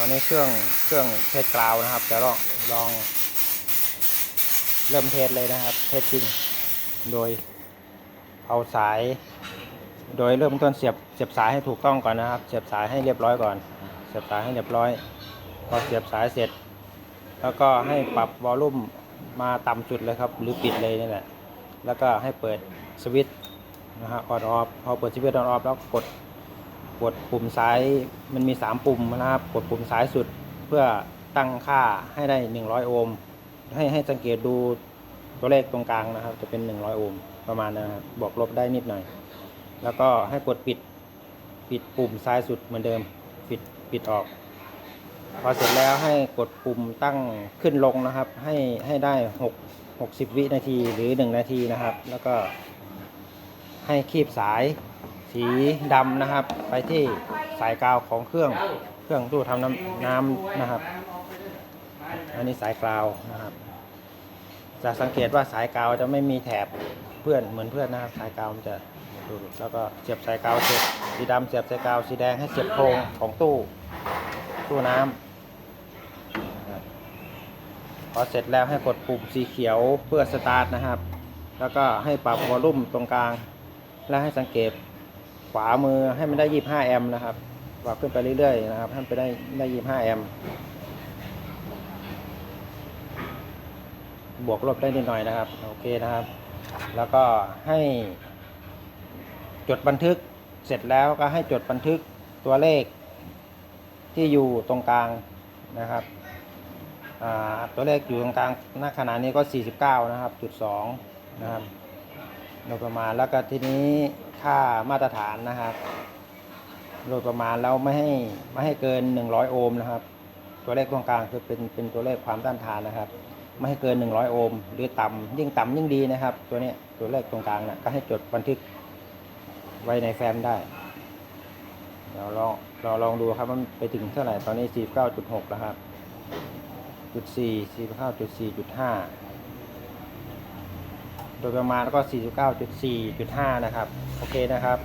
อนนี้เครื่องเครื่องเทสกราวนะครับจะลองลอง เริ่มเทสเลยนะครับ เทสจริง โดยเอาสาย โดยเริ่มต้นเสียบเสียบสายให้ถูกต้องก่อนนะครับ เสียบสายให้เรียบร้อยก่อน เสียบสายให้เรียบร้อย พอเสียบสายเสร็จ แล้วก็ให้ปรับวอลลุ่มมาต่ำสุดเลยครับ หรือปิดเลยนี่แหละแล้วก็ให้เปิดสวิตช์นะฮะออนออฟพอเปิดสวิตช์ออนออฟแล้วกด กดปุ่มซ้ายมันมี 3 ปุ่มนะครับ กดปุ่มซ้ายสุดเพื่อตั้งค่าให้ได้ 100 โอห์มให้ให้สังเกตดูตัวเลขตรงกลางนะครับ จะเป็น 100 โอห์มประมาณนะครับบวกลบได้นิดหน่อย แล้วก็ให้กดปิดปิดปุ่มซ้ายสุดเหมือนเดิมปิดปิดออก พอเสร็จแล้วให้กดปุ่มตั้งขึ้นลงนะครับ ให้ให้ได้ 6 60 วินาทีหรือ 1 นาทีนะครับ แล้วก็ให้คีบสาย สีดำนะครับ ไปที่สายกาวของเครื่องเครื่องตู้ทำน้ำน้ำนะครับ อันนี้สายกาวนะครับ จะสังเกตว่าสายกาวจะไม่มีแถบเพื่อนเหมือนเพื่อนนะครับสายกาวมันจะดูแล้วก็เสียบสายกาวเสร็จสีดำเสียบสายกาวสีแดงให้เสียบโครงของตู้ตู้น้ำพอเสร็จแล้วให้กดปุ่มสีเขียวเพื่อสตาร์ทนะครับ แล้วก็ให้ปรับวอลลุ่มตรงกลาง และให้สังเกต ขวามือให้มันได้25แอมป์นะครับปรับขึ้นไปเรื่อยๆนะครับให้มันไปได้ได้25แอมป์บวกลบได้นิดหน่อยนะครับ โอเคนะครับ แล้วก็ให้จดบันทึกเสร็จแล้วก็ให้จดบันทึกตัวเลขที่อยู่ตรงกลางนะครับอ่าตัวเลขอยู่ตรงกลางณขณะนี้ก็ 49 นะครับจุด2นะครับโดยประมาณแล้วก็ทีนี้ ค่ามาตรฐานนะครับ โดยประมาณแล้วไม่ให้ไม่ให้เกิน 100 โอห์มนะครับ ตัวเลขตรงกลางคือเป็นเป็นตัวเลขความต้านทานนะครับ ไม่ให้เกิน 100 โอห์มหรือต่ำยิ่งต่ำยิ่งดีนะครับ ตัวนี้ตัวเลขตรงกลางนะก็ให้จดบันทึกไว้ในแฟ้มได้เดี๋ยวลองเราลองดูครับมันไปถึงเท่าไหร่ตอนนี้ 49.6 แล้วครับจุด4 49.4.5 โดยประมาณแล้วก็ 49.4.5 นะครับ โอเคนะครับ